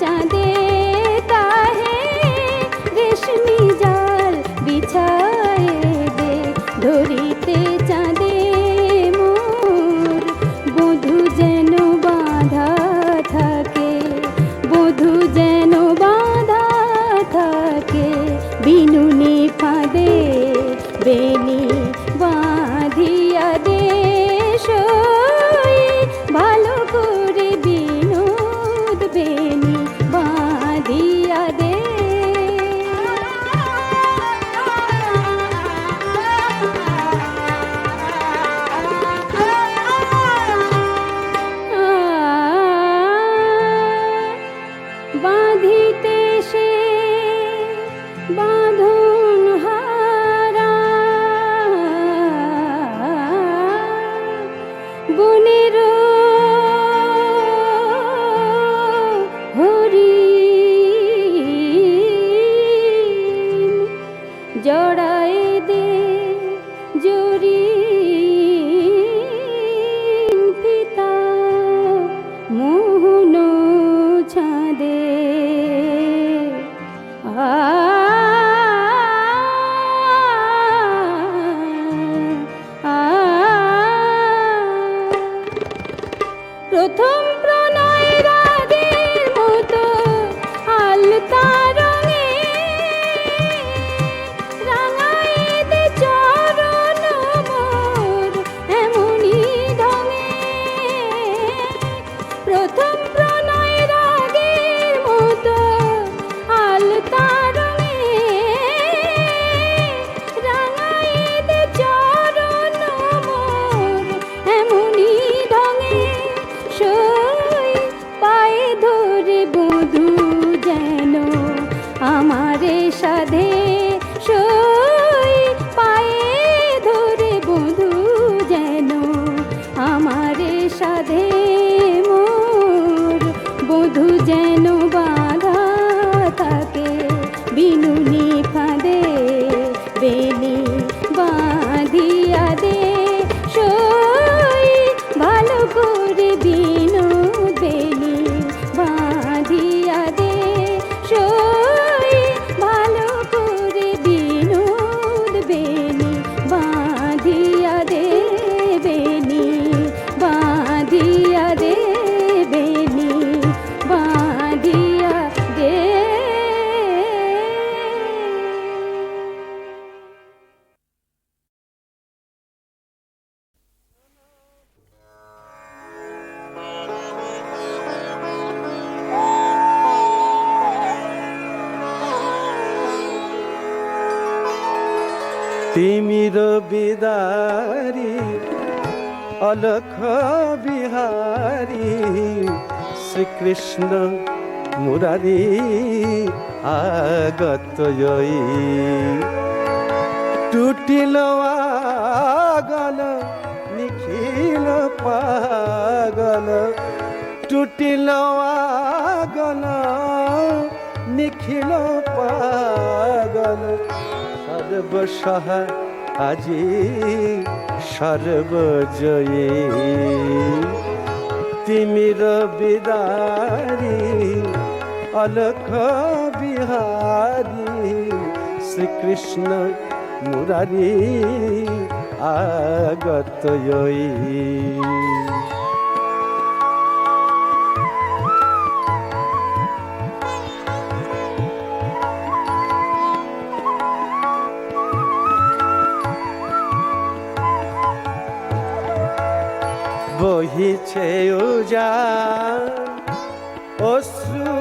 চাঁদ তিমির বিদারি, অলখ বিহারি, শ্রীকৃষ্ণ মুরারি আগত টুটিল আগল, নিখিল পাগল, টুটিল আগল, নিখিল পাগল। সর্বসহা আজি সর্বজয়ী। তিমির বিদারি অলখ বিহারি শ্রীকৃষ্ণ মুরারি আগত বহিছে উজান অশ্রু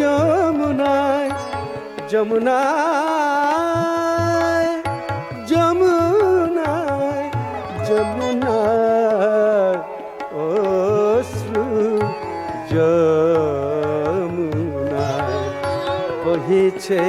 যমুনায় যমুনায় যমুনায় যমুনায় অশ্রু যমুনায়। বহিছে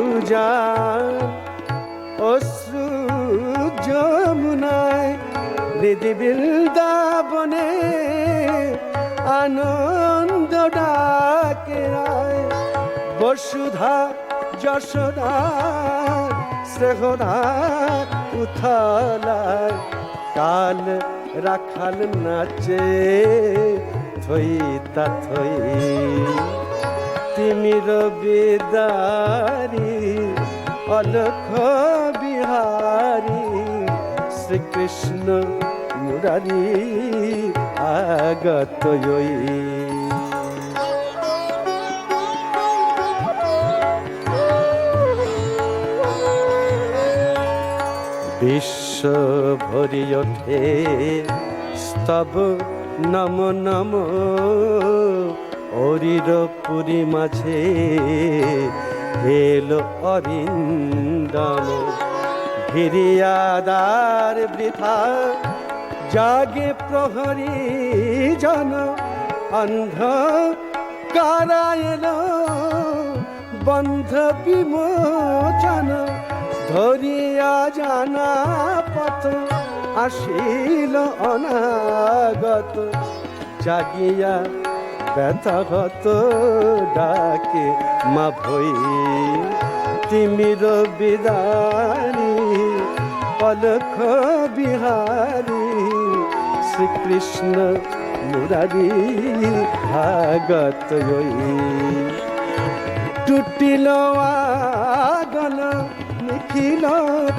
উজান অশ্রু যমুনায় হৃদি বৃন্দাবনে আনন্দ ডাকে বসুধা যশোদা স্নেহদা উথালায়। কাল রাখাল নাচে থই তা থই। তিমির বিদারি অলখ বিহারি, শ্রীকৃষ্ণ মুরারি আগত বিশ্ব ভরি ওঠে স্তব নম নম, অরির পুরী মাঝে এলো অরিন্দম। হিরিয়াদার বৃথা জাগে প্রহরী জন অন্ধ কারায়ল বন্ধ বিমোচন ধরিয়া জানা পথ আসিল অনাগত। জাগিয়া ব্যথাগত ডাকে মা ভই তিমির বিদারি অলখ বিহারি শ্রীকৃষ্ণ মুরারি ভাগত টুটিল আগল, নিখিল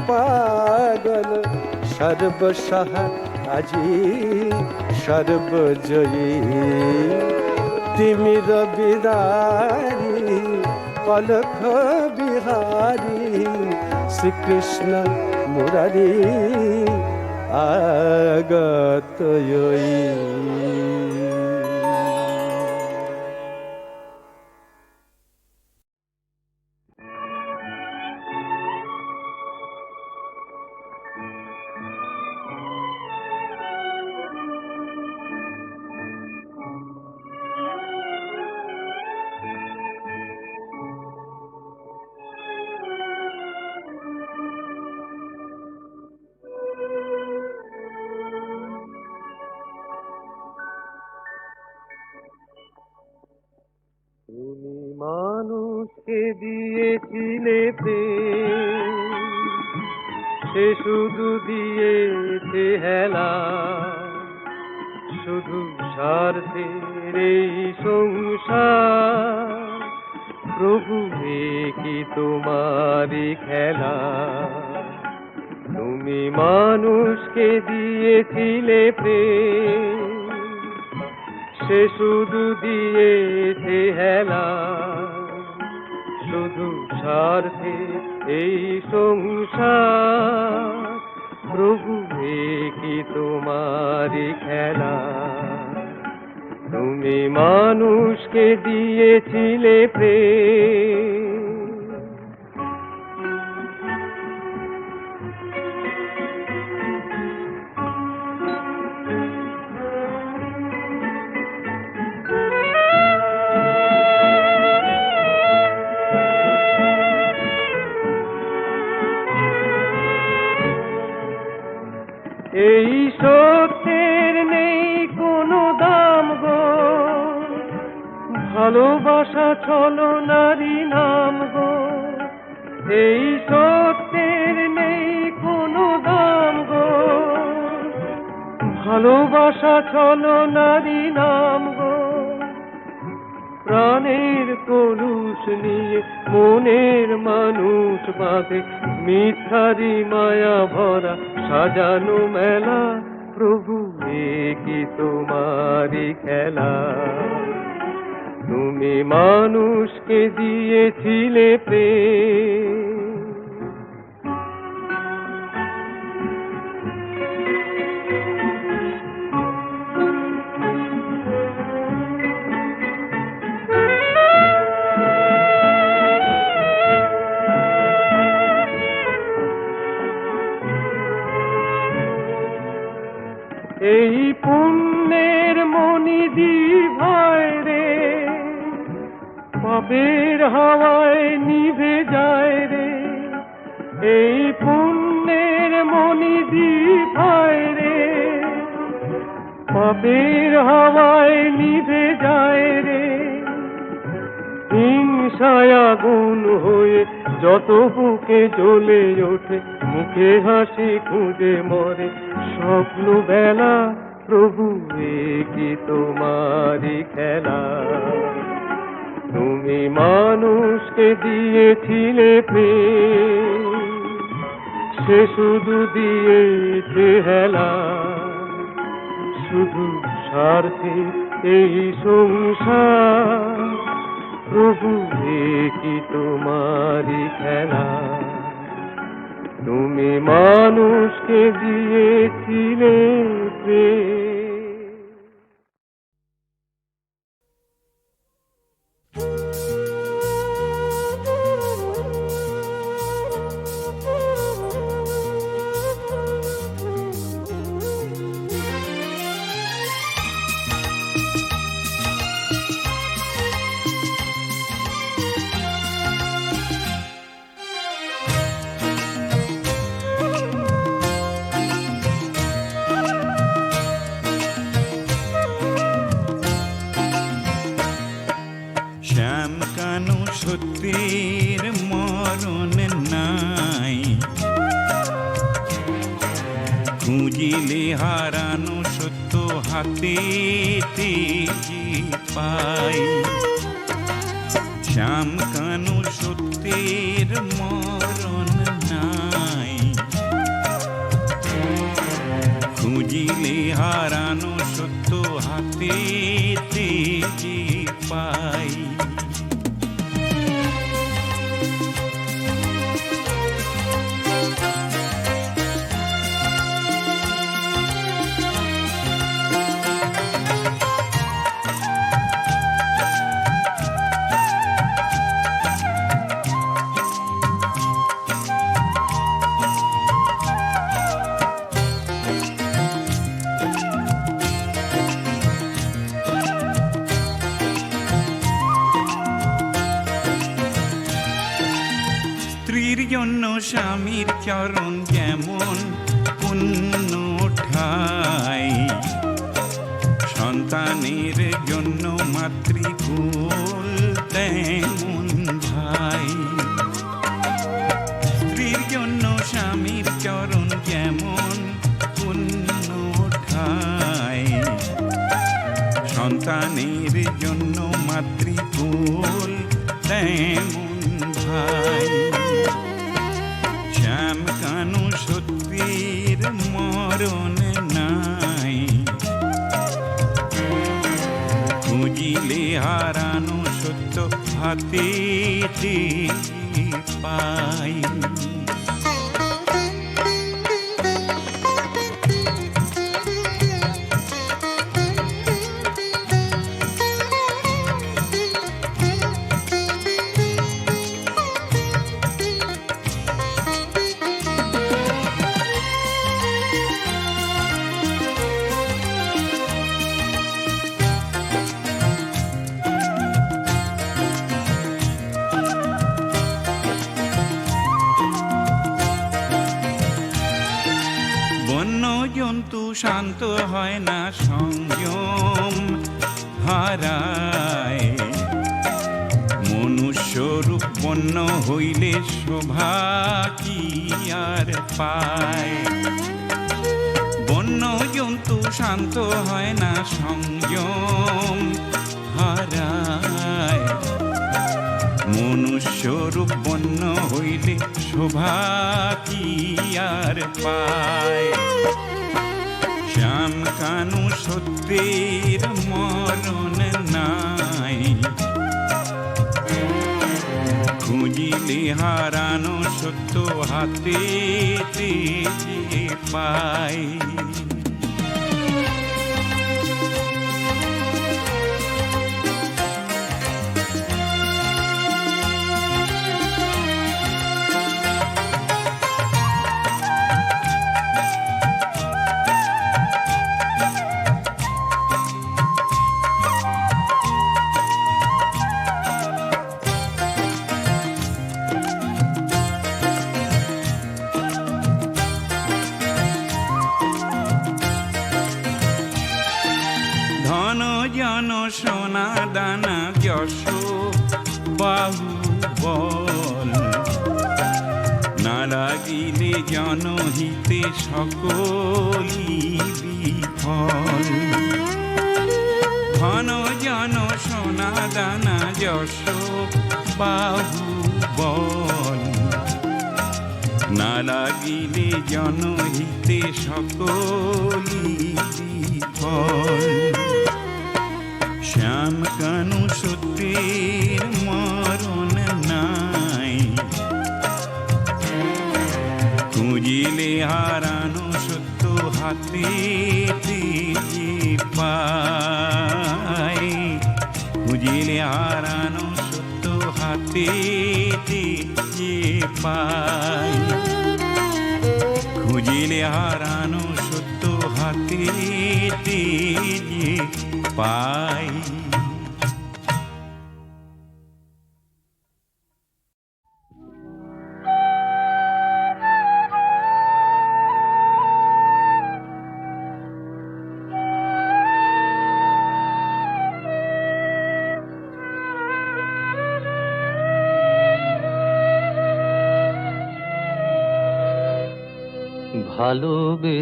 পাগল, সর্বসহা আজি সর্বজয়ী। তিমির বিদারি অলখ বিহারি শ্রীকৃষ্ণ মুরারি আগত প্রেম সে শুধু দিয়েছে হেলা। শুধু স্বার্থের এই সংসার, প্রভু কি তোমারই খেলা? তুমি মানুষকে দিয়েছিলে প্রেম, সে শুধু দিয়েছে হেলা। শুধু স্বার্থে এই সংসার। প্রভু কি তোমার খেলা? তুমি মানুষকে দিয়েছিলে প্রেম। এই সত্যের নেই কোনো দাম গো। ভালোবাসা চলো নারী নাম গো। এই সত্যের নেই কোনো দাম গো। ভালোবাসা চলো নারী নাম গো। প্রাণের কলুষ নিয়ে মনের মানুষ বাঁধে মিথারি মায়া ভরা সাজানো মেলা প্রভু কি তোমারি খেলা। তুমি মানুষকে দিয়েছিলে প্রেম হাসি খুঁজে মরে, স্বপ্ন বেলা প্রভু কি তোমারি খেলা? তুমি মানুষকে দিয়েছিলে প্রেম, সে শুধু দিয়েছে হেলা। শুধু স্বার্থে এই সংসার, প্রভু কি তোমারি খেলা? তুমি মানুষকে দিয়েছিলে প্রেম। হাতে পাই শ্যাম charno শান্ত হয় না সংযম হারায় বন্য হইলে শোভা কি আর পায়? বন্য জন্তু শান্ত হয় না সংযম হারায় মনুষ্যরূপ বন্য হইলে শোভা কি আর পায়? শ্যাম কানু সত্যের মরণ নাই। খুঁজিলে হারানো সত্য হাতে পাই। জন সোনা দানা যশ বাহু বল। না লাগিলে জনহিতে সকলি বিফল। ধন জন সোনা দানা যশ বাহু বল। না লাগিলে জনহিতে সকলি বিফল। শ্যাম কানু সত্যের মরণ নাই খুঁজিলে হারানো সত্য হাতে পাই খুঁজিলে হারানো সত্য হাতে পাই খুঁজিলে হারানো সত্য হাতে পাই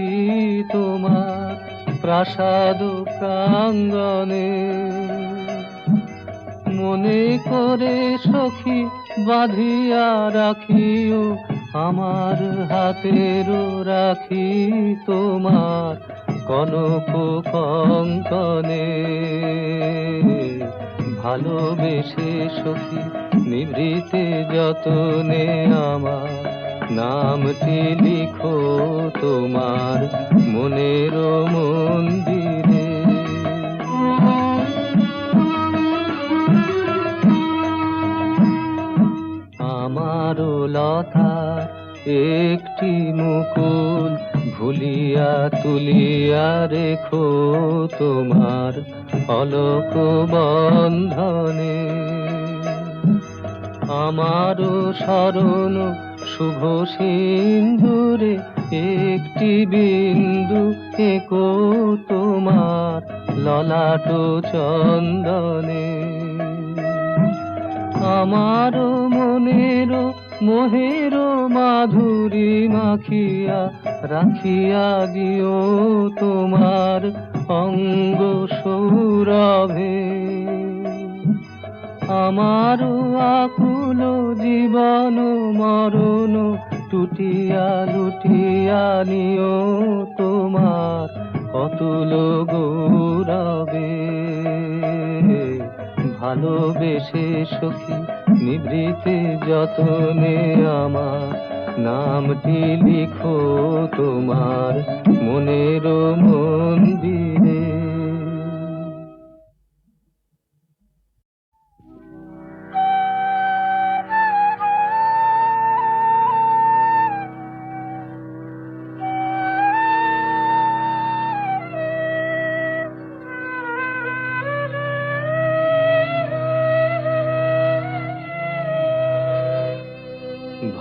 পাখি তোমার প্রাসাদ প্রাঙ্গনে মনে করে সখী বাঁধিয়া রাখিও, আমার হাতেরও রাখি তোমার কনক কঙ্কনে। ভালোবেসে সখী নিভৃতে যতনে আমার নামটি লিখো তোমার মনের মন্দিরে। আমারও লতা একটি মুকুল ভুলিয়া তুলিয়া রেখো তোমার অলক বন্ধনে। আমারও স্মরণ শুভ সিন্ধুরে, একটি বিন্দু একো তোমার ললাটো চন্দনে। আমার মনের মোহের মাধুরী মাখিয়া রাখিয়া দিও তোমার অঙ্গ সৌরভে। আমার আকুল জীবন মরণ টুটিয়া লুটিয়া নিও তোমার। অতুল গৌরবে, ভালোবেসে সখী, নিভৃতে যতনে আমার। নামটি লিখো তোমার মনের মন্দিরে।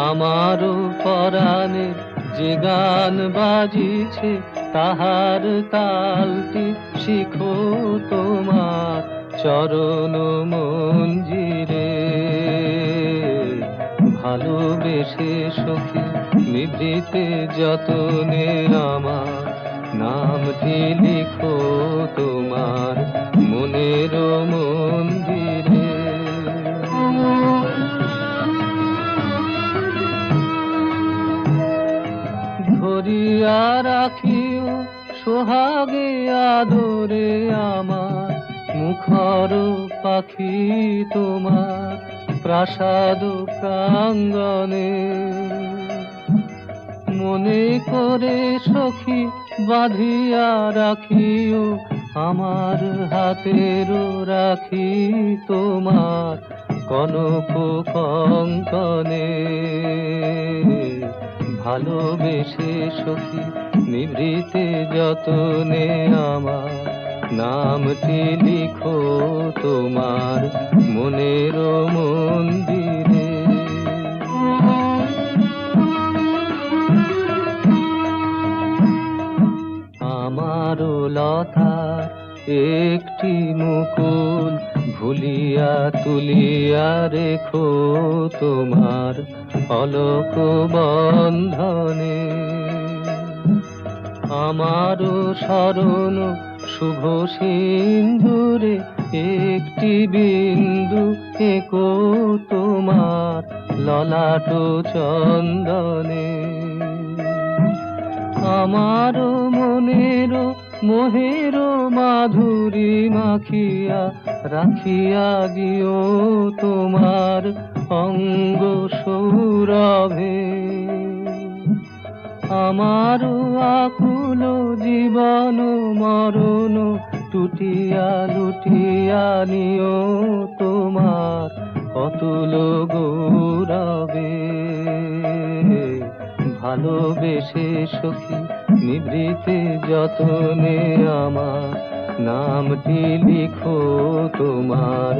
আমারও পরাণে যে গান বাজিছে, তাহার তালটি শিখো তোমার চরণ মঞ্জিরে। ভালোবেসে সখী, নিভৃতে যতনে আমার নামটি লিখো তোমার মনের মন্দিরে। ধরিয়া রাখিও, সোহাগে আদরে আমার, মুখর পাখি তোমার, প্রাসাদ প্রাঙ্গনে মনে করে সখী বাঁধিয়া রাখিও, আমার হাতের রাখি তোমার, কনক কঙ্কনে। ভালোবেসে সখী, নিভৃতে যতনে আমার। নামটি লিখো তোমার মনের মন্দিরে। আমারও লতার একটি মুকুল ভুলিয়া তুলিয়া রেখো তোমার। অলক বন্ধনে। আমারও স্মরণ শুভ সিন্ধুরে, একটি বিন্দু একো তোমার ললাট চন্দনে। আমার মনের মোহের মাধুরী মাখিয়া রাখিয়া দিও তোমার অঙ্গ সৌরভে। আমার আকুল জীবন, মরণ টুটিয়া লুটিয়া নিও তোমার অতুল গৌরবে। ভালোবেসে সখী, নিভৃতে যতনে আমার নামটি লিখো তোমার?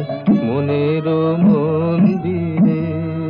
মনের মন্দিরে